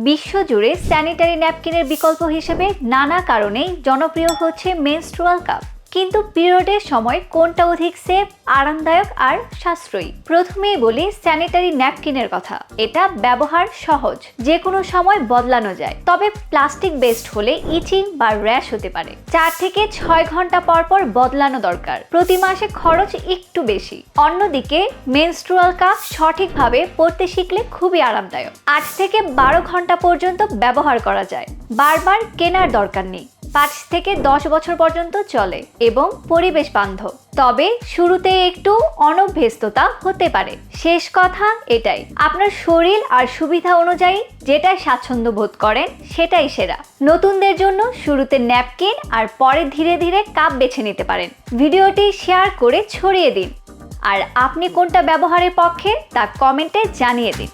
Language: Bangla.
বিশ্বজুড়ে স্যানিটারি ন্যাপকিনের বিকল্প হিসেবে নানা কারণেই জনপ্রিয় হচ্ছে মেনস্ট্রুয়াল কাপ কিন্তু পিরিয়ডের সময় কোনটা অধিক সেফ আরামদায়ক আর সাশ্রয়ী? প্রথমেই বলি স্যানিটারি ন্যাপকিনের কথা। এটা ব্যবহার সহজ। যে কোনো সময় বদলানো যায়। তবে প্লাস্টিক বেসড হলে ইচিং বা র্যাশ হতে পারে। চার থেকে ছয় ঘণ্টা পর পর বদলানো দরকার। প্রতি মাসে খরচ একটু বেশি। অন্যদিকে মেনস্ট্রুয়াল কাপ সঠিকভাবে পড়তে শিখলে খুবই আরামদায়ক। আট থেকে বারো ঘণ্টা পর্যন্ত ব্যবহার করা যায়। বারবার কেনার দরকার নেই। পাঁচ থেকে দশ বছর পর্যন্ত চলে এবং পরিবেশ বান্ধব। তবে শুরুতে একটু অনভ্যস্ততা হতে পারে। শেষ কথা এটাই, আপনার শরীর আর সুবিধা অনুযায়ী যেটাই স্বাচ্ছন্দ্য বোধ করেন সেটাই সেরা। নতুনদের জন্য শুরুতে ন্যাপকিন আর পরে ধীরে ধীরে কাপ বেছে নিতে পারেন। ভিডিওটি শেয়ার করে ছড়িয়ে দিন। আর আপনি কোনটা ব্যবহারের পক্ষে তা কমেন্টে জানিয়ে দিন।